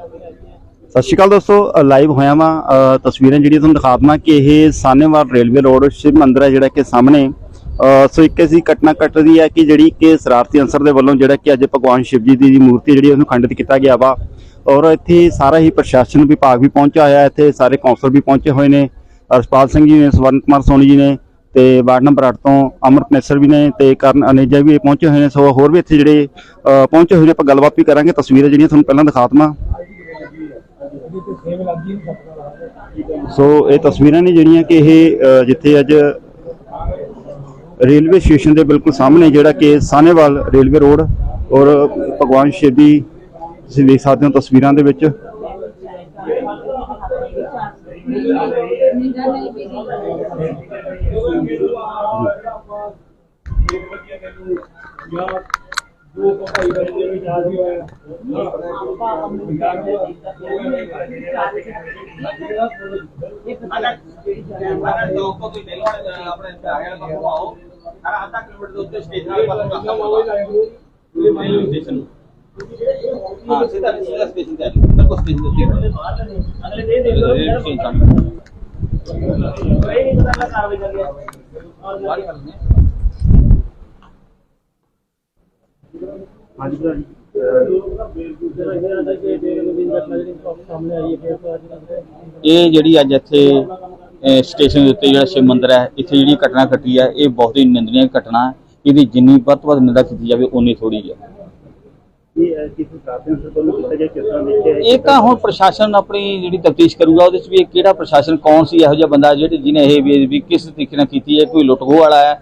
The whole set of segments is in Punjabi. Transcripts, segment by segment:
ਸਤਿ ਸ਼੍ਰੀ ਅਕਾਲ ਦੋਸਤੋ ਲਾਈਵ ਹੋਇਆ ਵਾਂ ਤਸਵੀਰਾਂ ਜਿਹੜੀਆਂ ਤੁਹਾਨੂੰ ਦਿਖਾ ਦਵਾਂ ਕਿ ਇਹ ਸਾਨੇਵਾਲ ਰੇਲਵੇ ਰੋਡ ਸ਼ਿਵ ਮੰਦਿਰ ਹੈ ਜਿਹੜਾ ਕਿ ਸਾਹਮਣੇ। ਸੋ ਇੱਕ ਐਸੀ ਘਟਨਾ ਘਟ ਰਹੀ ਹੈ ਕਿ ਜਿਹੜੀ ਕਿ ਸ਼ਰਾਰਤੀ ਅੰਸਰ ਦੇ ਵੱਲੋਂ ਜਿਹੜਾ ਕਿ ਅੱਜ ਭਗਵਾਨ ਸ਼ਿਵ ਜੀ ਦੀ ਮੂਰਤੀ ਜਿਹੜੀ ਉਹਨੂੰ ਖੰਡਿਤ ਕੀਤਾ ਗਿਆ ਵਾ। ਔਰ ਇੱਥੇ ਸਾਰਾ ਹੀ ਪ੍ਰਸ਼ਾਸਨ ਵਿਭਾਗ ਵੀ ਪਹੁੰਚਿਆ ਹੋਇਆ ਇੱਥੇ ਸਾਰੇ ਕੌਂਸਲ ਵੀ ਪਹੁੰਚੇ ਹੋਏ ਨੇ। ਅਰਸ਼ਪਾਲ ਸਿੰਘ ਜੀ ਨੇ, ਸਵਰਨ ਕੁਮਾਰ ਸੋਨੀ ਜੀ ਨੇ ਤੇ ਵਾਰਡ ਨੰਬਰ 8 ਤੋਂ ਅਮਰ ਕਨੇਸਰ ਵੀ ਨੇ ਤੇ ਕਰਨ ਅਨੇਜਾ ਵੀ ਪਹੁੰਚੇ ਹੋਏ ਨੇ ਸੋ ਹੋਰ ਵੀ ਇੱਥੇ ਜਿਹੜੇ ਅ, ਪਹੁੰਚੇ ਹੋਏ ਨੇ ਆਪਾਂ ਗੱਲਬਾਤ ਵੀ ਕਰਾਂਗੇ ਤਸਵੀਰਾਂ ਜਿਹੜੀਆਂ ਤੁਹਾਨੂੰ ਪਹਿਲਾਂ ਦਿਖਾ ਦਵਾਂ। ਸੋ ਇਹ ਤਸਵੀਰਾਂ ਨੇ ਜਿਹੜੀਆਂ ਕਿ ਇਹ ਜਿੱਥੇ ਅੱਜ ਰੇਲਵੇ ਸਟੇਸ਼ਨ ਦੇ ਬਿਲਕੁਲ ਸਾਹਮਣੇ ਜਿਹੜਾ ਕਿ ਸਾਨੇਵਾਲ ਰੇਲਵੇ ਰੋਡ ਔਰ ਭਗਵਾਨ ਸ਼ਿਵ ਜੀ ਤੁਸੀਂ ਦੇਖ ਸਕਦੇ ਹੋ ਤਸਵੀਰਾਂ ਦੇ ਵਿੱਚ। ਆਪਣੇ ਆਇਆ ਪਾਸੋਂ ਆਓ ਅਰ ਆਧਾ ਕਿਲੋਮੀਟਰ ਸਟੇਸ਼ਨ ਵਾਲੇ ਪਾਸੋਂ ਰੱਖਾ ਹੋਇਆ ਸਟੇਸ਼ਨ ਨੂੰ ਹਾਂ ਸਿੱਧਾ ਸਿੱਧਾ ਸਟੇਸ਼ਨ ਤੇ ਆ ਜਾਓ। ਬਿਲਕੁਲ ਸਟੇਸ਼ਨ ਦੇ ਉੱਤੇ ਅਗਲੇ ਦੇ ਦੇ ਲੋ ਸਟੇਸ਼ਨ ਸਾਹਮਣੇ ਬਾਹਰ ਕਰ ਲੈਂਦੇ ਹਾਂ। ਹਾਂਜੀ ਭਰਾ ਜੀ ਇਹ ਜਿਹੜੀ ਅੱਜ ਇੱਥੇ ਸਟੇਸ਼ਨ ਦੇ ਉੱਤੇ ਜਿਹੜਾ ਸ਼ਿਵ ਮੰਦਿਰ ਹੈ ਇੱਥੇ ਜਿਹੜੀ ਘਟਨਾ ਘਟੀ ਹੈ ਇਹ ਬਹੁਤ ਹੀ ਨਿੰਦਨੀय ਘਟਨਾ ਹੈ। ਇਹਦੀ ਜਿੰਨੀ ਵੱਧ ਤੋਂ ਵੱਧ ਨਿੰਦਾ ਕੀਤੀ ਜਾਵੇ ਉਨੀ ਥੋੜੀ ਹੈ। ਇਹ ਤਾਂ ਹੁਣ ਪ੍ਰਸ਼ਾਸਨ ਆਪਣੀ ਜਿਹੜੀ ਤਫਤੀਸ਼ ਕਰੂਗਾ ਉਹਦੇ ਵਿੱਚ ਵੀ ਕਿਹੜਾ ਪ੍ਰਸ਼ਾਸਨ ਕੌਣ ਸੀ ਇਹੋ ਜਿਹਾ ਬੰਦਾ ਜਿਹੜੇ ਜਿਹਨੇ ਇਹ ਵੀ ਕਿਸ ਤਰੀਕੇ ਨਾਲ ਕੀਤੀ ਹੈ? ਕੋਈ ਲੁੱਟ ਖੋਹ ਵਾਲਾ ਹੈ?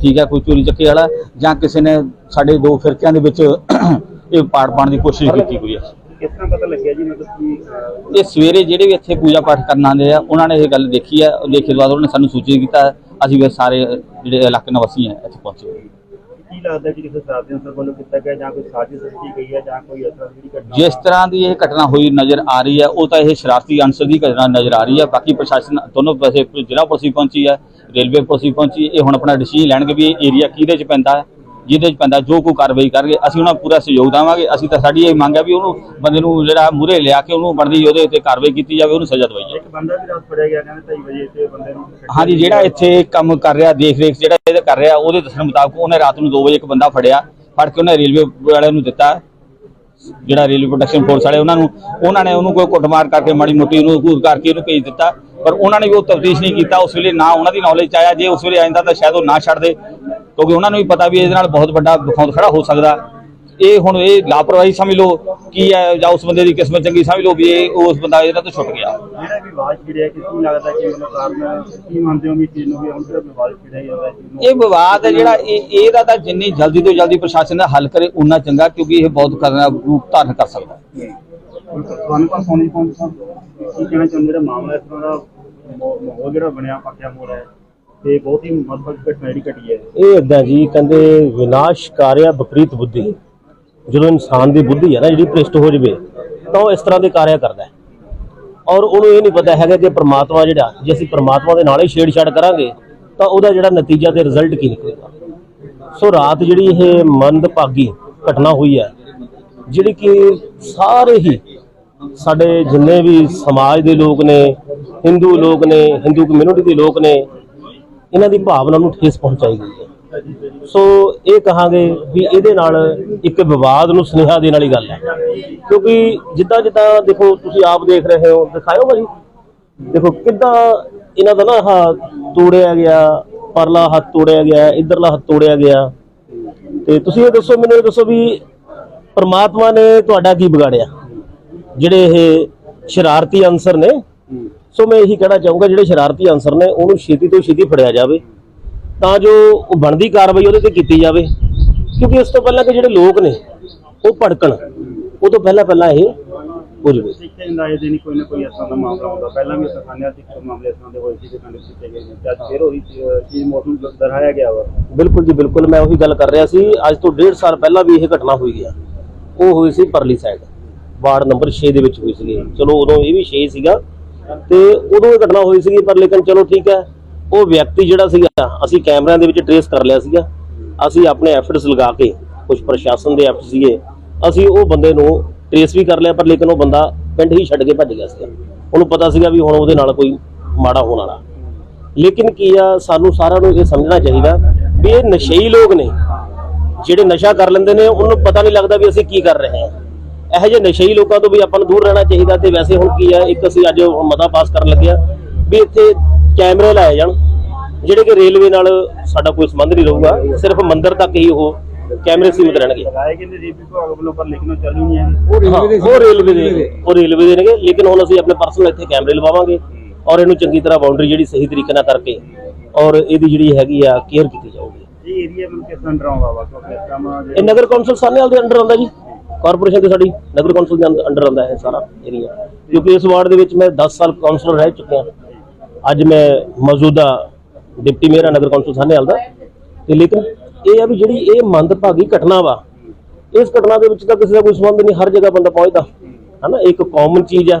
ਠੀਕ ਹੈ ਕੋਈ ਚੋਰੀ ਚੱਕੇ ਵਾਲਾ ਜਾਂ ਕਿਸੇ ਨੇ ਸਾਡੇ ਦੋ ਫਿਰਕਿਆਂ ਦੇ ਵਿੱਚ ਇਹ ਪਾੜ ਪਾਉਣ ਦੀ ਕੋਸ਼ਿਸ਼ ਕੀਤੀ ਹੋਈ ਹੈ? ਕਿਸ ਤਰ੍ਹਾਂ ਪਤਾ ਲੱਗਿਆ ਜੀ ਮਤਲਬ ਕਿ ਅ, ਇਹ ਸਵੇਰੇ ਜਿਹੜੇ ਵੀ ਇੱਥੇ ਪੂਜਾ ਪਾਠ ਕਰਨ ਆਉਂਦੇ ਆ ਉਹਨਾਂ ਨੇ ਇਹ ਗੱਲ ਦੇਖੀ ਹੈ ਦੇਖੇ ਬਾਅਦ ਉਹਨਾਂ ਨੇ ਸਾਨੂੰ ਸੂਚਿਤ ਕੀਤਾ ਅਸੀਂ ਵੀ ਸਾਰੇ ਜਿਹੜੇ ਇਲਾਕੇ ਨਿਵਾਸੀ ਆ ਇੱਥੇ ਪਹੁੰਚੇ ਕੀ ਲੱਗਦਾ ਕਿ ਕਿਸੇ ਸਾਥੀਆਂ ਸੇ ਵੱਲੋਂ ਕੀਤਾ ਗਿਆ ਜਾਂ ਕੋਈ ਸਾਜ਼ਿਸ਼ ਰਚੀ ਗਈ ਹੈ ਜਾਂ ਕੋਈ ਇਸ ਤਰ੍ਹਾਂ ਦੀ ਘਟਨਾ ਜਿਸ ਤਰ੍ਹਾਂ ਦੀ ਇਹ ਘਟਨਾ ਹੋਈ ਨਜ਼ਰ ਆ ਰਹੀ ਹੈ, ਉਹ ਤਾਂ ਇਹ ਸ਼ਰਾਰਤੀ ਅੰਸਰ ਦੀ ਘਟਨਾ ਨਜ਼ਰ ਆ ਰਹੀ ਹੈ। ਬਾਕੀ ਪ੍ਰਸ਼ਾਸਨ ਦੋਨੋਂ ਪਾਸੇ, ਜ਼ਿਲ੍ਹਾ ਪੁਲਿਸ ਵੀ ਪਹੁੰਚੀ ਹੈ, ਰੇਲਵੇ ਪੁਲਿਸ ਵੀ ਪਹੁੰਚੀ ਇਹ ਹੁਣ ਆਪਣਾ ਡਿਸੀਜਨ ਲੈਣਗੇ ਵੀ ਇਹ ਏਰੀਆ ਕਿਹਦੇ ਚ ਪੈਂਦਾ ਹੈ। ਜਿਹਦੇ ਚ ਪੈਂਦਾ ਜੋ ਕੋਈ ਕਾਰਵਾਈ ਕਰਨਗੇ ਅਸੀਂ ਉਹਨਾਂ ਪੂਰਾ ਸਹਿਯੋਗ ਦੇਵਾਂਗੇ। ਅਸੀਂ ਤਾਂ ਸਾਡੀ ਇਹ ਮੰਗ ਹੈ ਵੀ ਉਹਨੂੰ ਬੰਦੇ ਨੂੰ ਜਿਹੜਾ ਮੂਹਰੇ ਲਿਆ ਕੇ ਉਹਨੂੰ ਬਣਦੀ ਉਹਦੇ ਉੱਤੇ ਕਾਰਵਾਈ ਕੀਤੀ ਜਾਵੇ ਉਹਨੂੰ ਸਜ਼ਾ ਦਵਾਈ ਜਾਵੇ। ਇੱਕ ਬੰਦਾ ਵੀ ਰਾਤ ਫੜਿਆ ਗਿਆ ਕਹਿੰਦੇ 2:30 ਵਜੇ ਤੇ ਬੰਦੇ ਨੂੰ ਹਾਂਜੀ ਜਿਹੜਾ ਇੱਥੇ ਕੰਮ ਕਰ ਰਿਹਾ ਦੇਖ ਰੇਖ ਜਿਹੜਾ ਇਹਦਾ ਕਰ ਰਿਹਾ ਉਹਦੇ ਦੱਸਣ ਮੁਤਾਬਕ ਉਹਨੇ ਰਾਤ ਨੂੰ 2 ਵਜੇ ਇੱਕ ਬੰਦਾ ਫੜਿਆ ਫੜ ਕੇ ਉਹਨੇ ਰੇਲਵੇ ਵਾਲਿਆਂ ਨੂੰ ਦਿੱਤਾ। ਜਿਹੜਾ ਰੇਲਵੇ ਪ੍ਰੋਟੈਕਸ਼ਨ ਫੋਰਸ ਵਾਲੇ ਉਹਨਾਂ ਨੂੰ ਉਹਨਾਂ ਨੇ ਉਹਨੂੰ ਕੋਈ ਕੁੱਟਮਾਰ ਕਰਕੇ ਮਾੜੀ ਮੋਟੀ ਉਹਨੂੰ ਘੂਰ ਕਰਕੇ ਉਹਨੂੰ ਭੇਜ ਦਿੱਤਾ। ਪਰ ਉਹਨਾਂ ਨੇ ਵੀ ਉਹ ਤਫਤੀਸ਼ ਨਹੀਂ ਕੀਤਾ ਉਸ ਵੇਲੇ ਨਾ ਉਹਨਾਂ ਦੀ ਨੌਲੇਜ ਚ ਆਇਆ ਜੇ ਉਸ ਵੇਲੇ ਆ ਜਾਂਦਾ ਤਾਂ ਸ਼ਾਇਦ ਉਹ ਨਾ ਛੱਡਦੇ ਕਿਉਂਕਿ ਉਹਨਾਂ ਨੂੰ ਵੀ ਪਤਾ ਵੀ ਇਹਦੇ ਨਾਲ ਬਹੁਤ ਵੱਡਾ ਵਿਖੌਂਦ ਖੜਾ ਹੋ ਸਕਦਾ। ਇਹ ਹੁਣ ਇਹ ਲਾਪਰਵਾਹੀ ਸਮਝ ਲਓ ਕੀ ਹੈ ਜਾਂ ਉਸ ਬੰਦੇ ਦੀ ਕਿਸਮਤ ਚੰਗੀ ਸਮਝ ਲਓ ਵੀ ਇਹ ਉਸ ਬੰਦਾ ਇਹਦਾ ਤੋਂ ਛੁੱਟ ਗਿਆ। ਜਿਹੜਾ ਵੀ ਆਵਾਜ਼ ਛਿੜਿਆ ਕਿਸ ਨੂੰ ਲੱਗਦਾ ਕਿ ਮਤਲਬ ਕਾਰਨ ਕੀ ਮੰਨਦੇ ਹੋ ਵੀ ਚੀਜ਼ ਨੂੰ ਵੀ ਹੁਣ ਜਿਹੜਾ ਆਵਾਜ਼ ਛਿੜਿਆ ਜਾਂਦਾ ਇਸ ਚੀਜ਼ ਨੂੰ ਇਹ ਵਿਵਾਦ ਹੈ ਜਿਹੜਾ ਇਹ ਇਹਦਾ ਤਾਂ ਜਿੰਨੀ ਜਲਦੀ ਤੋਂ ਜਲਦੀ ਪ੍ਰਸ਼ਾਸਨ ਦਾ ਹੱਲ ਕਰੇ ਉਨਾ ਚੰਗਾ ਕਿਉਂਕਿ ਇਹ ਬਹੁਤ ਖਤਰਨਾਕ ਰੂਪ ਧਾਰਨ ਕਰ ਸਕਦਾ। ਤੁਹਾਨੂੰ ਪਰ ਸੋਨੀ ਪਹੁੰਚ ਕੀ ਕਹਿਣਾ ਚਾਹੁੰਦੇ ਜਿਹੜਾ ਮਾਮਲਾ? ਇਸ ਤਰ੍ਹਾਂ ਦਾ ਮਾਹੌਲ ਜਿਹੜਾ ਬਣਿਆ ਪੱਕਿਆ ਮੋੜ ਹੈ। ਤੇ ਬਹੁਤ ਹੀ ਮਤਲਬ ਘਟਨਾ ਜਿਹੜੀ ਘਟੀ ਹੈ। ਇਹ ਏਦਾਂ ਜੀ, ਕਹਿੰਦੇ ਵਿਨਾਸ਼ ਕਾਰਿਆ ਵਿਪਰੀਤ ਬੁੱਧੀ। ਜਦੋਂ ਇਨਸਾਨ ਦੀ ਬੁੱਧੀ ਹੈ ਨਾ, ਜਿਹੜੀ ਭ੍ਰਿਸ਼ਟ ਹੋ ਜਵੇ, ਤਾਂ ਉਹ ਇਸ ਤਰ੍ਹਾਂ ਦੇ ਕਾਰਿਆ ਕਰਦਾ ਹੈ। ਔਰ ਉਹਨੂੰ ਇਹ ਨਹੀਂ ਪਤਾ ਹੈਗਾ ਕਿ ਪ੍ਰਮਾਤਮਾ ਜਿਹੜਾ, ਜੇ ਅਸੀਂ ਪ੍ਰਮਾਤਮਾ ਦੇ ਨਾਲ ਹੀ ਛੇੜਛਾੜ ਕਰਾਂਗੇ, ਤਾਂ ਉਹਦਾ ਜਿਹੜਾ ਨਤੀਜਾ ਤੇ ਰਿਜ਼ਲਟ ਕੀ ਨਿਕਲੇਗਾ? ਸੋ ਰਾਤ ਜਿਹੜੀ ਇਹ ਮੰਦਭਾਗੀ ਘਟਨਾ ਹੋਈ ਹੈ, ਜਿਹੜੀ ਕਿ ਸਾਰੇ ਹੀ ਸਾਡੇ ਜਿੰਨੇ ਵੀ ਸਮਾਜ ਦੇ ਲੋਕ ਨੇ ਹਿੰਦੂ ਲੋਕ ਨੇ ਹਿੰਦੂ ਕਮਿਊਨਿਟੀ ਦੇ ਲੋਕ ਨੇ, ਇਹਨਾਂ ਦੀ ਭਾਵਨਾ ਨੂੰ ਠੇਸ ਪਹੁੰਚਾਈ ਗਈ ਹੈ। ਸੋ ਇਹ ਕਹਾਂਗੇ ਵੀ ਇਹਦੇ ਨਾਲ ਇੱਕ ਵਿਵਾਦ ਨੂੰ ਸੁਨੇਹਾ ਦੇਣ ਵਾਲੀ ਗੱਲ ਹੈ। ਕਿਉਂਕਿ ਜਿੱਦਾਂ ਜਿੱਦਾਂ ਦੇਖੋ, ਤੁਸੀਂ ਆਪ ਦੇਖ ਰਹੇ ਹੋ, ਦਿਖਾਇਓ ਭਾਜੀ ਦੇਖੋ, ਕਿੱਦਾਂ ਇਹਨਾਂ ਦਾ ਨਾ ਆਹ ਤੋੜਿਆ ਗਿਆ, ਪਰਲਾ ਹੱਥ ਤੋੜਿਆ ਗਿਆ, ਇਧਰਲਾ ਹੱਥ ਤੋੜਿਆ ਗਿਆ। ਤੇ ਤੁਸੀਂ ਇਹ ਦੱਸੋ, ਮੈਨੂੰ ਇਹ ਦੱਸੋ ਵੀ ਪਰਮਾਤਮਾ ਨੇ ਤੁਹਾਡਾ ਕੀ ਵਿਗਾੜਿਆ? ਜਿਹੜੇ ਇਹ ਸ਼ਰਾਰਤੀ ਅਨਸਰ ਨੇ ਸੋ ਮੈਂ ਇਹੀ ਕਹਿਣਾ ਚਾਹੂੰਗਾ ਜਿਹੜੇ ਸ਼ਰਾਰਤੀ ਅਨਸਰ ਨੇ ਉਹਨੂੰ ਛੇਤੀ ਤੋਂ ਛੇਤੀ ਫੜਿਆ ਜਾਵੇ। ਤਾਂ ਜੋ ਉਹ ਬਣਦੀ ਕਾਰਵਾਈ ਉਹਦੇ ਤੇ ਕੀਤੀ ਜਾਵੇ। ਕਿਉਂਕਿ ਇਸ ਤੋਂ ਪਹਿਲਾਂ ਕਿ ਜਿਹੜੇ ਲੋਕ ਨੇ ਉਹ ਭੜਕਣ। ਉਹ ਤੋਂ ਪਹਿਲਾਂ ਪਹਿਲਾਂ ਇਹ ਹੋ ਜਾਵੇ। ਸਿੱਖੇ ਜਾਂਦਾ ਇਹ ਦਿਨ ਕੋਈ ਨਾ ਕੋਈ ਇਸ ਤਰ੍ਹਾਂ ਦਾ ਮਾਮਲਾ ਹੁੰਦਾ। ਪਹਿਲਾਂ ਵੀ ਸਾਨਿਆ ਸੀ ਕਿ ਮਾਮਲੇ ਇਸ ਤਰ੍ਹਾਂ ਦੇ ਹੋਏ ਸੀ ਤੇ ਕੰਡੇ ਕੀਤੇ ਗਏ ਨੇ। ਤੇ ਅੱਜ ਫਿਰ ਉਹੀ ਚੀ- ਚੀਜ਼ ਮੌਸਮ ਦਰਹਾਇਆ ਗਿਆ ਵਾ। ਬਿਲਕੁਲ ਜੀ ਬਿਲਕੁਲ। ਮੈਂ ਉਹੀ ਗੱਲ ਕਰ ਰਿਹਾ ਸੀ। ਅੱਜ ਤੋਂ ਡੇਢ ਸਾਲ ਪਹਿਲਾਂ ਵੀ ਇਹ ਘਟਨਾ ਹੋਈ ਗਿਆ ਉਹ ਹੋਈ ਸੀ ਪਰਲੀ ਸਾਈਡ ਵਾਰਡ ਨੰਬਰ 6 ਦੇ ਵਿੱਚ ਹੋਈ ਸੀਗੀ। ਚਲੋ ਉਦੋਂ ਇਹ ਵੀ 6 ਸੀਗਾ ਤੇ ਉਦੋਂ ਇਹ ਘਟਨਾ ਹੋਈ ਸੀਗੀ, ਪਰ ਲੇਕਿਨ ਚਲੋ ਠੀਕ ਹੈ, ਉਹ ਵਿਅਕਤੀ ਜਿਹੜਾ ਸੀਗਾ, ਅਸੀਂ ਕੈਮਰਿਆਂ ਦੇ ਵਿੱਚ ਟਰੇਸ ਕਰ ਲਿਆ ਸੀਗਾ। ਅਸੀਂ ਆਪਣੇ ਐਫਰਟਸ ਲਗਾ ਕੇ ਕੁਝ ਪ੍ਰਸ਼ਾਸਨ ਦੇ ਐਫਰਟ ਸੀਗੇ, ਅਸੀਂ ਉਹ ਬੰਦੇ ਨੂੰ ਟਰੇਸ ਵੀ ਕਰ ਲਿਆ, ਪਰ ਲੇਕਿਨ ਉਹ ਬੰਦਾ ਪਿੰਡ ਹੀ ਛੱਡ ਕੇ ਭੱਜ ਗਿਆ ਸੀਗਾ। ਉਹਨੂੰ ਪਤਾ ਸੀਗਾ ਵੀ ਹੁਣ ਉਹਦੇ ਨਾਲ ਕੋਈ ਮਾੜਾ ਹੋਣ ਵਾਲਾ। ਲੇਕਿਨ ਕੀ ਆ, ਸਾਨੂੰ ਸਾਰਿਆਂ ਨੂੰ ਇਹ ਸਮਝਣਾ ਚਾਹੀਦਾ ਵੀ ਇਹ ਨਸ਼ਈ ਲੋਕ ਨੇ। ਜਿਹੜੇ ਨਸ਼ਾ ਕਰ ਲੈਂਦੇ ਨੇ, ਉਹਨੂੰ ਪਤਾ ਨਹੀਂ ਲੱਗਦਾ ਵੀ ਅਸੀਂ ਕੀ ਕਰ ਰਹੇ ਹਾਂ। ਇਹੋ ਜਿਹੇ ਨਸ਼ਈ ਲੋਕਾਂ ਤੋਂ ਵੀ ਆਪਾਂ ਨੂੰ ਦੂਰ ਰਹਿਣਾ ਚਾਹੀਦਾ ਤੇ ਵੈਸੇ ਹੁਣ ਕੀ ਆ ਇੱਕ ਅਸੀਂ ਅੱਜ ਮਤਾ ਪਾਸ ਕਰਨ ਲੱਗੇ ਆ ਵੀ ਇੱਥੇ ਕੈਮਰੇ ਲਾਏ ਜਾਣ ਜਿਹੜੇ ਕਿ ਰੇਲਵੇ ਨਾਲ ਸਾਡਾ ਕੋਈ ਸੰਬੰਧ ਨਹੀਂ ਰਹੂਗਾ ਸਿਰਫ ਮੰਦਿਰ ਤੱਕ ਹੀ ਉਹ ਕੈਮਰੇ ਸੀਮਿਤ ਰਹਿਣਗੇ। ਕਹਿੰਦੇ ਰੇਲਵੇ ਵਿਭਾਗ ਵੱਲੋਂ ਪਰ ਲਿਖਣੋਂ ਚੱਲੂ ਨਹੀਂ ਹੈ। ਹਾਂ, ਉਹ ਰੇਲਵੇ ਦੇ ਉਹ ਰੇਲਵੇ ਦੇ ਨੇਗੇ ਲੇਕਿਨ ਹੁਣ ਅਸੀਂ ਆਪਣੇ ਪਰਸਨਲ ਇੱਥੇ ਕੈਮਰੇ ਲਵਾਵਾਂਗੇ ਔਰ ਇਹਨੂੰ ਚੰਗੀ ਤਰ੍ਹਾਂ ਬਾਉਂਡਰੀ ਜਿਹੜੀ ਸਹੀ ਤਰੀਕੇ ਨਾਲ ਕਰਕੇ ਔਰ ਇਹਦੀ ਜਿਹੜੀ ਹੈਗੀ ਆ ਕੇਅਰ ਕੀਤੀ ਜਾਊਗੀ। ਇਹ ਏਰੀਆ ਮੈਨੂੰ ਕਿਸ ਅੰਡਰ ਆਉਂਦਾ ਵਾ? ਕਿਉਂਕਿ ਇਸ ਕੰਮ ਇਹ ਨਗਰ ਕੌਂਸਲ ਸਾਨੇਵਾਲ ਦੇ ਅੰਡਰ ਆਉਂਦਾ ਜੀ। ਕਾਰਪੋਰੇਸ਼ਨ ਦੇ ਸਾਡੀ ਨਗਰ ਕੌਂਸਲ ਦੇ ਅੰਡਰ ਆਉਂਦਾ ਹੈ ਸਾਰਾ ਏਰੀਆ ਕਿਉਂਕਿ ਇਸ ਵਾਰਡ ਦੇ ਵਿੱਚ ਮੈਂ 10 ਸਾਲ ਕਾਉਂਸਲਰ ਰਹਿ ਚੁੱਕਿਆ। ਅੱਜ ਮੈਂ ਮੌਜੂਦਾ ਡਿਪਟੀ ਮੇਅਰ ਨਗਰ ਕੌਂਸਲ ਸਾਨੇਵਾਲ ਦਾ। ਤੇ ਲੇਕਿਨ ਇਹ ਆ ਵੀ ਜਿਹੜੀ ਇਹ ਮੰਦਭਾਗੀ ਘਟਨਾ ਵਾ, ਇਸ ਘਟਨਾ ਦੇ ਵਿੱਚ ਤਾਂ ਕਿਸੇ ਦਾ ਕੋਈ ਸੰਬੰਧ ਨਹੀਂ, ਹਰ ਜਗ੍ਹਾ ਬੰਦਾ ਪਹੁੰਚਦਾ। ਹਨਾ, ਇੱਕ ਕਾਮਨ ਚੀਜ਼ ਆ।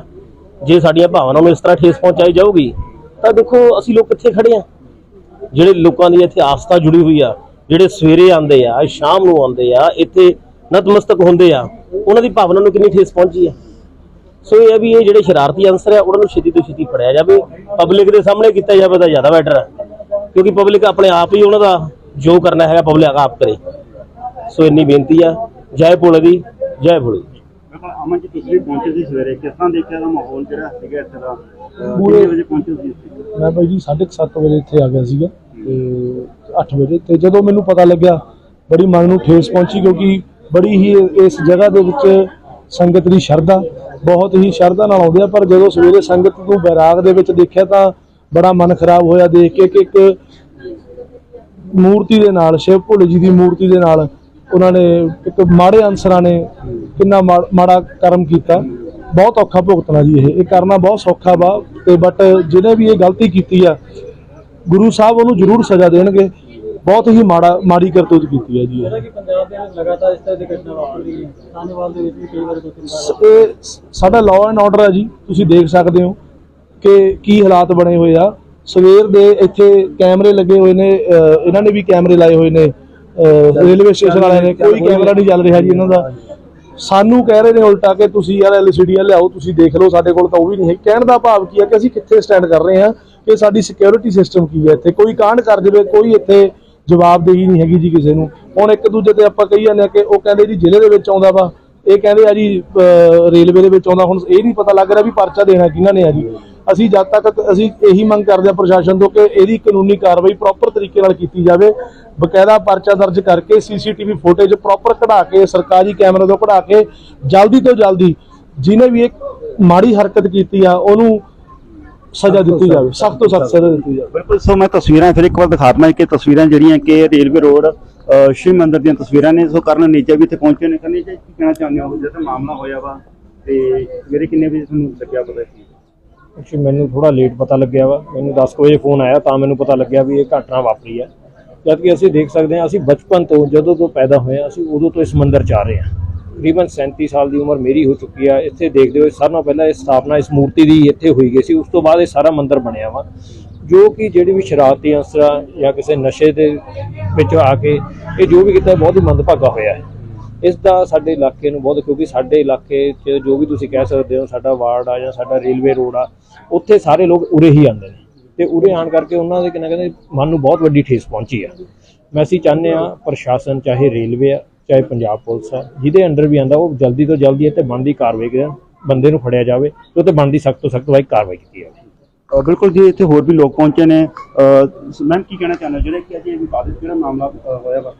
ਜੇ ਸਾਡੀਆਂ ਭਾਵਨਾਵਾਂ ਨੂੰ ਇਸ ਤਰ੍ਹਾਂ ਠੇਸ ਪਹੁੰਚਾਈ ਜਾਊਗੀ, ਤਾਂ ਦੇਖੋ ਅਸੀਂ ਲੋਕ ਕਿੱਥੇ ਖੜੇ ਆ? ਜਿਹੜੇ ਲੋਕਾਂ ਦੀ ਇੱਥੇ ਆਸਥਾ ਜੁੜੀ ਹੋਈ ਆ, ਜਿਹੜੇ ਸਵੇਰੇ ਆਉਂਦੇ ਆ, ਸ਼ਾਮ ਨੂੰ ਆਉਂਦੇ ਆ, ਇੱਥੇ ਨਤਮਸਤਕ ਹੁੰਦੇ ਆ ਉਹਨਾਂ ਦੀ ਭਾਵਨਾ ਨੂੰ ਕਿੰਨੀ ਠੇਸ ਪਹੁੰਚੀ ਆ। ਸੋ ਇਹ ਵੀ ਇਹ ਜਿਹੜੇ ਸ਼ਰਾਰਤੀ ਅੰਸਰ ਆ ਉਹਨਾਂ ਨੂੰ ਛੇਤੀ ਤੋਂ ਛੇਤੀ ਫੜਿਆ ਜਾਵੇ ਪਬਲਿਕ ਦੇ ਸਾਹਮਣੇ ਕੀਤਾ ਜਾਵੇ ਤਾਂ ਜ਼ਿਆਦਾ ਬੈਟਰ ਹੈ ਕਿਉਂਕਿ ਪਬਲਿਕ ਆਪਣੇ ਆਪ ਹੀ ਉਹਨਾਂ ਦਾ ਜੋ ਕਰਨਾ ਹੈਗਾ ਪਬਲਿਕ ਆਪ ਕਰੇ। ਸੋ ਇੰਨੀ ਬੇਨਤੀ ਆ। ਜੈ ਭੋਲੇ ਦੀ ਜੈ ਭੋਲੇ ਅਮਨ ਜੀ ਤੁਸੀਂ ਪਹੁੰਚੇ ਸੀ ਸਵੇਰੇ। ਕਿਸ ਤਰ੍ਹਾਂ ਦੇਖਿਆ ਦਾ ਮਾਹੌਲ ਜਿਹੜਾ ਸੀਗਾ ਇੱਥੇ ਦਾ? ਕਿੰਨੇ ਵਜੇ ਪਹੁੰਚੇ ਸੀ? ਮੈਂ ਬਾਈ ਜੀ 7:30 ਵਜੇ ਇੱਥੇ ਆ ਗਿਆ ਸੀਗਾ ਤੇ 8 ਵਜੇ। ਤੇ ਜਦੋਂ ਮੈਨੂੰ ਪਤਾ ਲੱਗਿਆ ਬੜੀ ਮਨ ਨੂੰ ਠੇਸ ਪਹੁੰਚੀ ਕਿਉਂਕਿ ਬੜੀ ਹੀ ਇਸ ਜਗ੍ਹਾ ਦੇ ਵਿੱਚ ਸੰਗਤ ਦੀ ਸ਼ਰਧਾ, ਬਹੁਤ ਹੀ ਸ਼ਰਧਾ ਨਾਲ ਆਉਂਦੇ ਆ, ਪਰ ਜਦੋਂ ਸਵੇਰੇ ਸੰਗਤ ਨੂੰ ਬੈਰਾਗ ਦੇ ਵਿੱਚ ਦੇਖਿਆ ਤਾਂ ਬੜਾ ਮਨ ਖਰਾਬ ਹੋਇਆ ਦੇਖ ਕੇ ਕਿ ਇੱਕ ਮੂਰਤੀ ਦੇ ਨਾਲ, ਸ਼ਿਵ ਭੋਲੇ ਜੀ ਦੀ ਮੂਰਤੀ ਦੇ ਨਾਲ ਉਹਨਾਂ ਨੇ ਇੱਕ ਮਾੜੇ ਅਨਸਰਾਂ ਨੇ ਕਿੰਨਾ ਮਾ- ਮਾੜਾ ਕਰਮ ਕੀਤਾ। ਬਹੁਤ ਔਖਾ ਭੁਗਤਣਾ ਜੀ ਇਹ। ਇਹ ਕਰਨਾ ਬਹੁਤ ਸੌਖਾ ਵਾ ਤੇ ਬਟ ਜਿਹਨੇ ਵੀ ਇਹ ਗਲਤੀ ਕੀਤੀ ਆ, ਗੁਰੂ ਸਾਹਿਬ ਉਹਨੂੰ ਜ਼ਰੂਰ ਸਜ਼ਾ ਦੇਣਗੇ। ਬਹੁਤ ਹੀ ਮਾੜਾ ਮਾੜੀ ਕਰਤੂਤ ਕੀਤੀ ਹੈ ਜੀ ਇਹ। ਕਿ ਪੰਜਾਬ ਦੇ ਵਿੱਚ ਲਗਾਤਾਰ ਇਸ ਤਰ੍ਹਾਂ ਦੀ ਘਟਨਾ ਵਾਪਰ ਰਹੀ ਹੈ ਸਾਨੇਵਾਲ ਦੇ ਵਿੱਚ ਵੀ ਕਈ ਵਾਰ ਦੋ ਤਿੰਨ ਵਾਰ ਸ- ਇਹ ਸ- ਸਾਡਾ ਲਾਅ ਐਂਡ ਆਰਡਰ ਹੈ ਜੀ ਤੁਸੀਂ ਦੇਖ ਸਕਦੇ ਹੋ ਕਿ ਕੀ ਹਾਲਾਤ ਬਣੇ ਹੋਏ ਆ। ਸਵੇਰ ਦੇ ਇੱਥੇ ਕੈਮਰੇ ਲੱਗੇ ਹੋਏ ਨੇ ਇਹਨਾਂ ਨੇ ਵੀ ਕੈਮਰੇ ਲਾਏ ਹੋਏ ਨੇ ਰੇਲਵੇ ਸਟੇਸ਼ਨ ਵਾਲਿਆਂ ਨੇ ਕੋਈ ਕੈਮਰਾ ਨਹੀਂ ਚੱਲ ਰਿਹਾ ਜੀ ਇਹਨਾਂ ਦਾ। ਸਾਨੂੰ ਕਹਿ ਰਹੇ ਨੇ ਉਲਟਾ ਕਿ ਤੁਸੀਂ ਯਾਰ ਐਲਸੀਡੀਆਂ ਲਿਆਓ ਤੁਸੀਂ ਦੇਖ ਲਓ ਸਾਡੇ ਕੋਲ ਤਾਂ ਉਹ ਵੀ ਨਹੀਂ ਹੈ। ਕਹਿਣ ਦਾ ਭਾਵ ਕੀ ਹੈ ਕਿ ਅਸੀਂ ਕਿੱਥੇ ਸਟੈਂਡ ਕਰ ਰਹੇ ਹਾਂ ਕਿ ਸਾਡੀ ਸਿਕਿਉਰਿਟੀ ਸਿਸਟਮ ਕੀ ਹੈ ਇੱਥੇ? ਕੋਈ ਕਾਂਡ ਕਰ ਜਾਵੇ ਕੋਈ ਇੱਥੇ ਜਵਾਬਦੇਹੀ ਨਹੀਂ ਹੈਗੀ ਜੀ ਕਿਸੇ ਨੂੰ। ਹੁਣ ਇੱਕ ਦੂਜੇ ਤੇ ਆਪਾਂ ਕਹੀ ਜਾਂਦੇ ਆ ਕਿ ਉਹ ਕਹਿੰਦੇ ਜੀ ਜ਼ਿਲ੍ਹੇ ਦੇ ਵਿੱਚ ਆਉਂਦਾ ਵਾ, ਇਹ ਕਹਿੰਦੇ ਆ ਜੀ ਰੇਲਵੇ ਦੇ ਵਿੱਚ ਆਉਂਦਾ। ਹੁਣ ਇਹ ਨਹੀਂ ਪਤਾ ਲੱਗ ਰਿਹਾ ਵੀ ਪਰਚਾ ਦੇਣਾ ਕਿਹਨਾਂ ਨੇ ਆ ਜੀ। ਅਸੀਂ ਜਦ ਤੱਕ ਅਸੀਂ ਇਹੀ ਮੰਗ ਕਰਦੇ ਆ ਪ੍ਰਸ਼ਾਸਨ ਤੋਂ ਕਿ ਇਹਦੀ ਕਾਨੂੰਨੀ ਕਾਰਵਾਈ ਪ੍ਰੋਪਰ ਤਰੀਕੇ ਨਾਲ ਕੀਤੀ ਜਾਵੇ। ਬਕਾਇਦਾ ਪਰਚਾ ਦਰਜ ਕਰਕੇ ਸੀਸੀਟੀਵੀ ਫੁਟੇਜ ਪ੍ਰੋਪਰ ਕਢਾ ਕੇ, ਸਰਕਾਰੀ ਕੈਮਰੇ ਤੋਂ ਕਢਾ ਕੇ ਜਲਦੀ ਤੋਂ ਜਲਦੀ ਜਿਹਨੇ ਵੀ ਇਹ ਮਾੜੀ ਹਰਕਤ ਕੀਤੀ ਆ, ਉਹਨੂੰ ਸਜ਼ਾ ਦਿੱਤੀ ਜਾਵੇ ਸਖਤ ਤੋਂ ਸਖਤ ਸਜ਼ਾ ਦਿੱਤੀ ਜਾਵੇ। ਬਿਲਕੁਲ ਸੋ ਮੈਂ ਤਸਵੀਰਾਂ ਫਿਰ ਇੱਕ ਵਾਰ ਦਿਖਾ ਦਵਾਂ ਕਿ ਤਸਵੀਰਾਂ ਜਿਹੜੀਆਂ ਕਿ ਰੇਲਵੇ ਰੋਡ ਸ਼ਿਵ ਮੰਦਿਰ ਦੀਆਂ ਤਸਵੀਰਾਂ ਨੇ। ਸੋ ਕਰਨ ਨੀਚੇ ਵੀ ਇੱਥੇ ਪਹੁੰਚੇ ਨੇ। ਕਰਨ ਕੀ ਕਹਿਣਾ ਚਾਹੁੰਦੇ ਹੋ? ਜਦੋਂ ਮਾਮਲਾ ਹੋਇਆ ਵਾ ਤੇ ਸਵੇਰੇ ਕਿੰਨੇ ਵਜੇ ਤੁਹਾਨੂੰ ਲੱਗਿਆ ਪਤਾ ਸੀ? ਐਕਚੁਅਲੀ ਮੈਨੂੰ ਥੋੜਾ ਲੇਟ ਪਤਾ ਲੱਗਿਆ ਵਾ। ਮੈਨੂੰ 10 ਕੁ ਵਜੇ ਫੋਨ ਆਇਆ ਤਾਂ ਮੈਨੂੰ ਪਤਾ ਲੱਗਿਆ ਵੀ ਇਹ ਘਟਨਾ ਵਾਪਰੀ ਹੈ ਜਦ ਕਿ ਅਸੀਂ ਦੇਖ ਸਕਦੇ ਹਾਂ ਅਸੀਂ ਬਚਪਨ ਤੋਂ ਜਦੋਂ ਤੋਂ ਪੈਦਾ ਹੋਏ ਹਾਂ ਅਸੀਂ ਉਦੋਂ ਤੋਂ ਇਸ ਮੰਦਿਰ ਚ ਆ ਰਹੇ ਹਾਂ। ਤਕਰੀਬਨ 37 ਸਾਲ ਦੀ ਉਮਰ ਮੇਰੀ ਹੋ ਚੁੱਕੀ ਆ। ਇੱਥੇ ਦੇਖਦੇ ਹੋਏ ਸਾਰਿਆਂ ਨਾਲੋਂ ਪਹਿਲਾਂ ਇਹ ਸਥਾਪਨਾ ਇਸ ਮੂਰਤੀ ਦੀ ਇੱਥੇ ਹੋਈ ਗਈ ਸੀ। ਉਸ ਤੋਂ ਬਾਅਦ ਇਹ ਸਾਰਾ ਮੰਦਿਰ ਬਣਿਆ ਵਾ। ਜੋ ਕਿ ਜਿਹੜੀ ਵੀ ਸ਼ਰਾਰਤੀ ਅਨਸਰਾਂ ਜਾਂ ਕਿਸੇ ਨਸ਼ੇ ਦੇ ਵਿੱਚ ਆ ਕੇ ਇਹ ਜੋ ਵੀ ਕੀਤਾ, ਬਹੁਤ ਹੀ ਮੰਦਭਾਗਾ ਹੋਇਆ ਹੈ। ਇਸ ਦਾ ਸਾਡੇ ਇਲਾਕੇ ਨੂੰ ਬਹੁਤ, ਕਿਉਂਕਿ ਸਾਡੇ ਇਲਾਕੇ 'ਚ ਜੋ ਵੀ ਤੁਸੀਂ ਕਹਿ ਸਕਦੇ ਹੋ, ਸਾਡਾ ਵਾਰਡ ਆ ਜਾਂ ਸਾਡਾ ਰੇਲਵੇ ਰੋਡ ਆ, ਉੱਥੇ ਸਾਰੇ ਲੋਕ ਉਰੇ ਹੀ ਆਉਂਦੇ ਨੇ। ਤੇ ਉਰੇ ਆਣ ਕਰਕੇ ਉਹਨਾਂ ਦੇ ਕਿੰਨਾ ਕਹਿੰਦੇ, ਮਨ ਨੂੰ ਬਹੁਤ ਵੱਡੀ ਠੇਸ ਪਹੁੰਚੀ ਆ। ਮੈਂ ਅਸੀਂ ਚਾਹੁੰਦੇ ਆ ਪ੍ਰਸ਼ਾਸਨ, ਚਾਹੇ ਰੇਲਵੇ ਆ ਚਾਹੇ ਪੰਜਾਬ ਪੁਲਿਸ ਆ ਜਿਹਦੇ ਅੰਡਰ ਵੀ ਆਂਦਾ ਉਹ ਜਲਦੀ ਤੋਂ ਜਲਦੀ ਤੇ ਬਣਦੀ ਕਾਰਵਾਈ ਕਰਨ ਬੰਦੇ ਨੂੰ ਫੜਿਆ ਜਾਵੇ ਤੇ ਉਹ ਤੇ ਬਣਦੀ ਸਖਤ ਤੋਂ ਸਖਤ ਵਾਈ ਕਾਰਵਾਈ ਕੀਤੀ ਜਾਵੇ। ਬਿਲਕੁਲ ਜੀ ਇੱਥੇ ਹੋਰ ਵੀ ਲੋਕ ਪਹੁੰਚੇ ਨੇ। ਮੈਂ ਕੀ ਕਹਿਣਾ ਚਾਹੁੰਦਾ ਜਿਹੜੇ ਕਿ ਅੱਜ ਇਹ ਵਿਵਾਦਿਤ ਜਿਹੜਾ ਮਾਮਲਾ ਹੋਇਆ ਵਾ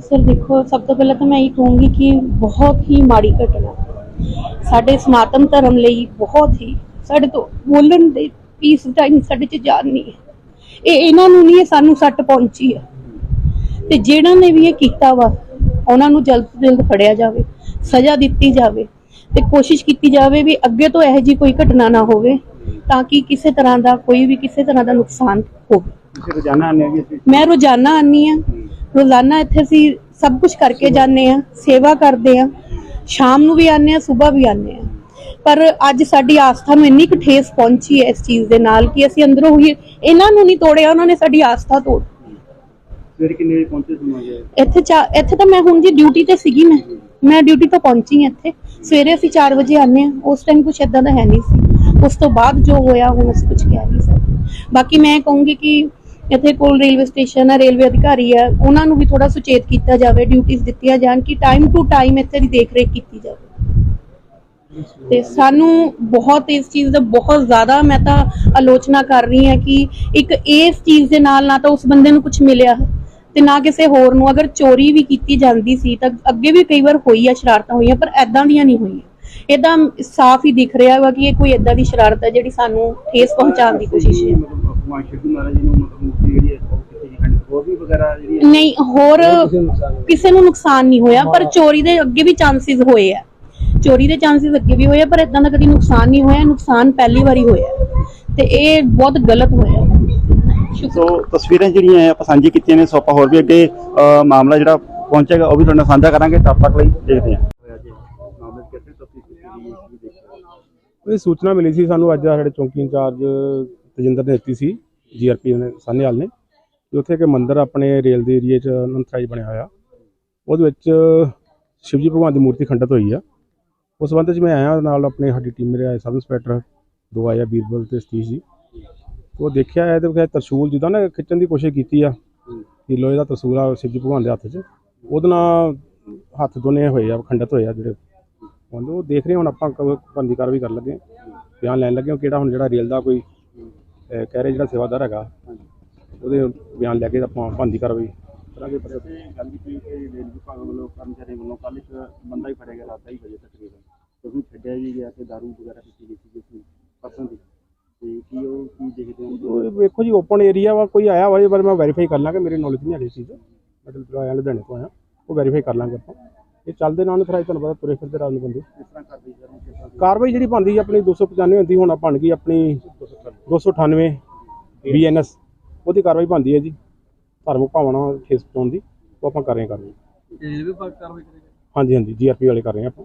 ਸਰ ਦੇਖੋ ਸਭ ਤੋਂ ਪਹਿਲਾਂ ਤਾਂ ਮੈਂ ਇਹ ਕਹੂੰਗੀ ਕਿ ਬਹੁਤ ਹੀ ਮਾੜੀ ਘਟਨਾ। ਸਾਡੇ ਸਨਾਤਨ ਧਰਮ ਲਈ ਬਹੁਤ ਹੀ ਸਾਡੇ ਤੋਂ ਬੋਲਣ ਦੇ ਪੀਸ ਟਾਈਮ ਸਾਡੇ ਚ ਜਾਨ ਨਹੀਂ ਹੈ। ਇਹ ਇਹਨਾਂ ਨੂੰ ਨਹੀਂ ਸਾਨੂੰ ਸੱਟ ਪਹੁੰਚੀ ਹੈ। ਤੇ ਜਿਹੜਾ ਨੇ ਵੀ ਇਹ ਕੀਤਾ ਵਾ ਉਹਨਾਂ ਨੂੰ ਜਲਦ ਤੋਂ ਜਲਦ ਫੜਿਆ ਜਾਵੇ ਸਜ਼ਾ ਦਿੱਤੀ ਜਾਵੇ ਤੇ ਕੋਸ਼ਿਸ਼ ਕੀਤੀ ਜਾਵੇ ਵੀ ਅੱਗੇ ਤੋਂ ਇਹੋ ਜੀ ਕੋਈ ਘਟਨਾ ਨਾ ਹੋਵੇ ਤਾਂ ਕਿ ਕਿਸੇ ਤਰ੍ਹਾਂ ਦਾ ਕੋਈ ਵੀ ਕਿਸੇ ਤਰ੍ਹਾਂ ਦਾ ਨੁਕਸਾਨ ਹੋਵੇ। ਰੋਜ਼ਾਨਾ ਮੈਂ ਰੋਜ਼ਾਨਾ ਆਨੀ ਆ ਰੋਜ਼ਾਨਾ ਇੱਥੇ ਅਸੀਂ ਸਭ ਕੁਝ ਕਰਕੇ ਜਾਂਦੇ ਆ ਸੇਵਾ ਕਰਦੇ ਆ ਸ਼ਾਮ ਨੂੰ ਵੀ ਆਨੇ ਆ ਸਵੇਰ ਵੀ ਆਨੇ ਆ ਪਰ ਅੱਜ ਸਾਡੀ ਆਸਥਾ ਨੂੰ ਇੰਨੀ ਕੁ ਠੇਸ ਪਹੁੰਚੀ ਹੈ ਇਸ ਚੀਜ਼ ਦੇ ਨਾਲ ਕਿ ਅਸੀਂ ਅੰਦਰੋਂ ਹੀ ਇਹਨਾਂ ਨੂੰ ਨਹੀਂ ਤੋੜਿਆ ਉਹਨਾਂ ਨੇ ਸਾਡੀ ਆਸਥਾ ਤੋੜ ਸਵੇਰੇ ਕਿੰਨੇ ਵਜੇ ਪਹੁੰਚੇ ਤੁਹਾਨੂੰ ਇੱਥੇ ਚਾ- ਇੱਥੇ ਤਾਂ ਮੈਂ ਹੁਣ ਜੀ ਡਿਊਟੀ ਤੇ ਸੀਗੀ ਮੈਂ। ਮੈਂ ਡਿਊਟੀ ਤੋਂ ਪਹੁੰਚੀ ਹਾਂ ਇੱਥੇ। ਸਵੇਰੇ ਅਸੀਂ 4 ਵਜੇ ਆਨੇ ਆ ਉਸ ਟਾਈਮ ਕੁਝ ਇਦਾਂ ਦਾ ਹੈ ਨਹੀਂ ਸੀ। ਉਸ ਤੋਂ ਬਾਅਦ ਜੋ ਹੋਇਆ, ਹੁਣ ਅਸੀਂ ਕੁਝ ਕਹਿ ਨਹੀਂ ਸਕਦੇ। ਬਾਕੀ ਮੈਂ ਕਹੂੰਗੀ ਕਿ ਇੱਥੇ ਕੋਲ ਰੇਲਵੇ ਸਟੇਸ਼ਨ ਹੈ ਰੇਲਵੇ ਅਧਿਕਾਰੀ ਹੈ ਉਹਨਾਂ ਨੂੰ ਵੀ ਥੋੜਾ ਸੁਚੇਤ ਕੀਤਾ ਜਾਵੇ ਡਿਊਟੀਆਂ ਦਿੱਤੀਆਂ ਜਾਣ ਕਿ ਟਾਈਮ ਟੂ ਟਾਈਮ ਇੱਥੇ ਦੀ ਦੇਖ ਰੇਖ ਕੀਤੀ ਜਾਵੇ। ਤੇ ਸਾਨੂੰ ਬਹੁਤ ਇਸ ਚੀਜ਼ ਦਾ ਬਹੁਤ ਜ਼ਿਆਦਾ ਮੈਂ ਤਾਂ ਆਲੋਚਨਾ ਕਰ ਰਹੀ ਹਾਂ ਕਿ ਇੱਕ ਇਸ ਚੀਜ਼ ਦੇ ਨਾਲ ਨਾ ਤਾਂ ਉਸ ਬੰਦੇ ਨੂੰ ਕੁਝ ਮਿਲਿਆ। ਤੇ ਨਾ ਕਿਸੇ ਹੋਰ ਨੂੰ ਅਗਰ ਚੋਰੀ ਵੀ ਕੀਤੀ ਜਾਂਦੀ ਸੀ ਤਾਂ ਅੱਗੇ ਵੀ ਕਈ ਵਾਰ ਹੋਈ ਆ ਸ਼ਰਾਰਤਾਂ ਹੋਈਆਂ ਪਰ ਐਦਾਂ ਦੀਆਂ ਨਹੀਂ ਹੋਈਆਂ। ਇਹਦਾ ਸਾਫ਼ ਹੀ ਦਿਖ ਰਿਹਾ ਵਾ ਕਿ ਇਹ ਕੋਈ ਐਦਾਂ ਦੀ ਸ਼ਰਾਰਤ ਹੈ ਜਿਹੜੀ ਸਾਨੂੰ ਠੇਸ ਪਹੁੰਚਾਉਣ ਦੀ ਕੋਸ਼ਿਸ਼ ਹੈ। ਨਹੀਂ ਹੋਰ ਕਿਸੇ ਨੂੰ ਨੁਕਸਾਨ ਨਹੀਂ ਹੋਇਆ ਪਰ ਚੋਰੀ ਦੇ ਅੱਗੇ ਵੀ ਚਾਂਸਸ ਹੋਏ ਆ। ਚੋਰੀ ਦੇ ਚਾਂਸਸ ਅੱਗੇ ਵੀ ਹੋਏ ਆ, ਪਰ ਇਦਾਂ ਦਾ ਕਦੀ ਨੁਕਸਾਨ ਨਹੀਂ ਹੋਇਆ ਨੁਕਸਾਨ ਪਹਿਲੀ ਵਾਰੀ ਹੋਇਆ। ਤੇ ਇਹ ਬਹੁਤ ਗਲਤ ਹੋਇਆ। ਸੋ ਤਸਵੀਰਾਂ ਜਿਹੜੀਆਂ ਆਪਾਂ ਸਾਂਝੀ ਕੀਤੀਆਂ ਨੇ ਸੋ ਆਪਾਂ ਹੋਰ ਵੀ ਅੱਗੇ ਮਾਮਲਾ ਜਿਹੜਾ ਪਹੁੰਚੇਗਾ ਉਹ ਵੀ ਤੁਹਾਡੇ ਨਾਲ ਸਾਂਝਾ ਕਰਾਂਗੇ ਤਦ ਤੱਕ ਲਈ ਦੇਖਦੇ ਹਾਂ। ਇਹ ਸੂਚਨਾ ਮਿਲੀ ਸੀ ਸਾਨੂੰ ਅੱਜ ਸਾਡੇ ਚੌਂਕੀ ਇੰਚਾਰਜ ਤਜਿੰਦਰ ਨੇ ਦਿੱਤੀ ਸੀ ਜੀਆਰਪੀ ਨੇ ਸਾਹਨੇਵਾਲ ਨੇ ਕਿ ਉੱਥੇ ਇੱਕ ਮੰਦਿਰ ਆਪਣੇ ਰੇਲ ਦੇ ਏਰੀਏ 'ਚ ਅਨੰਤਰਾਜ ਬਣਿਆ ਹੋਇਆ। ਉਹਦੇ ਵਿੱਚ ਸ਼ਿਵਜੀ ਭਗਵਾਨ ਦੀ ਮੂਰਤੀ ਖੰਡਿਤ ਹੋਈ ਆ। ਉਸ ਸੰਬੰਧ 'ਚ ਮੈਂ ਆਇਆ ਨਾਲ ਆਪਣੇ ਸਾਡੀ ਟੀਮ ਮੇਰੇ ਆਏ ਸਬ ਇੰਸਪੈਕਟਰ ਦੋ ਆਇਆ ਬੀਰਬਲ ਤੇ ਸਤੀਸ਼ ਜੀ। ਉਹ ਦੇਖਿਆ ਇਹਦੇ ਵਿੱਚ ਤਰਸ਼ੂਲ ਜਿੱਦਾਂ ਨਾ ਖਿੱਚਣ ਦੀ ਕੋਸ਼ਿਸ਼ ਕੀਤੀ ਆ ਕਿ ਲੋਹੇ ਦਾ ਤਰਸ਼ੂਲ ਆ, ਸ਼ਿਵਜੀ ਭਗਵਾਨ ਦੇ ਹੱਥ 'ਚ। ਉਹਦੇ ਨਾਲ ਹੱਥ ਦੋਨੇ ਹੋਏ ਆ, ਖੰਡਿਤ ਹੋਏ ਆ ਜਿਹੜੇ। ਉਹਦੇ ਉਹ ਦੇਖ ਰਹੇ ਹੁਣ ਆਪਾਂ ਬੰਦੀ ਕਾਰਵਾਈ ਕਰਨ ਲੱਗੇ ਬਿਆਨ ਲੈਣ ਲੱਗੇ ਕਿਹੜਾ ਹੁਣ ਜਿਹੜਾ ਰੇਲ ਦਾ ਕੋਈ ਕਹਿ ਰਹੇ ਜਿਹੜਾ ਸੇਵਾਦਾਰ ਹੈਗਾ, ਉਹਦੇ ਬਿਆਨ ਲੈ ਕੇ ਆਪਾਂ ਬੰਦੀ ਕਾਰਵਾਈ ਕਰਾਂਗੇ। ਪਰ ਗੱਲ ਕੀਤੀ ਕਿ ਰੇਲ ਵਿਭਾਗ ਵੱਲੋਂ ਕਰਮਚਾਰੀ ਵੱਲੋਂ ਕੱਲ ਇੱਕ ਬੰਦਾ ਹੀ ਫੜਿਆ ਗਿਆ ਰਾਤ ਢਾਈ ਵਜੇ ਤਕਰੀਬਨ ਉਹਨੂੰ ਛੱਡਿਆ ਵੀ ਗਿਆ ਕਿ ਦਾਰੂ ਵਗੈਰਾ ਪੀਤੀ ਗਈ ਸੀ, ਜਿਸ ਨੂੰ ਪਰਸਨ ਤੇ ਕੀ ਉਹ ਕੀ ਦੇਖਦੇ ਹੋ? ਉਹ ਵੇਖੋ ਜੀ ਓਪਨ ਏਰੀਆ ਵਾ ਕੋਈ ਆਇਆ ਵਾ ਇਹ ਮੈਂ ਵੈਰੀਫਾਈ ਕਰ ਲਾਂਗਾ ਮੇਰੇ ਨੌਲੇਜ ਨਹੀਂ ਹੈਗੀ ਇਸ ਚੀਜ਼ ਮੈਂ ਤਾਂ ਆਇਆ ਲੁਧਿਆਣੇ ਤੋਂ ਆਇਆ ਉਹ ਵੈਰੀਫਾਈ ਕਰ ਲਾਂਗੇ ਆਪਾਂ। ਇਹ ਚੱਲਦੇ ਨਾਲ ਫਿਰ ਤੁਹਾਨੂੰ ਪਤਾ ਤੁਰੇ ਫਿਰਦੇ ਰਾਤ ਨੂੰ ਬੰਦੇ। ਕਿਸ ਤਰ੍ਹਾਂ ਕਰਦੇ ਸਰ ਕਿਸ ਤਰ੍ਹਾਂ ਕਾਰਵਾਈ ਜਿਹੜੀ ਬਣਦੀ ਆਪਣੀ 295 ਹੁੰਦੀ ਹੁਣ ਬਣ ਗਈ ਆਪਣੀ 298 ਬੀਐਨਐਸ ਉਹਦੀ ਕਾਰਵਾਈ ਬਣਦੀ ਹੈ ਜੀ ਧਾਰਮਿਕ ਭਾਵਨਾ ਠੇਸ ਪਹੁੰਚਾਉਣ ਦੀ ਉਹ ਆਪਾਂ ਕਰ ਰਹੇ ਹਾਂ ਕਾਰਵਾਈ। ਰੇਲਵੇ ਵਿਭਾਗ ਕਾਰਵਾਈ ਕਰੇਗਾ? ਹਾਂਜੀ ਹਾਂਜੀ ਜੀਆਰਪੀ ਵਾਲੇ ਕਰ ਰਹੇ ਹਾਂ ਆਪਾਂ।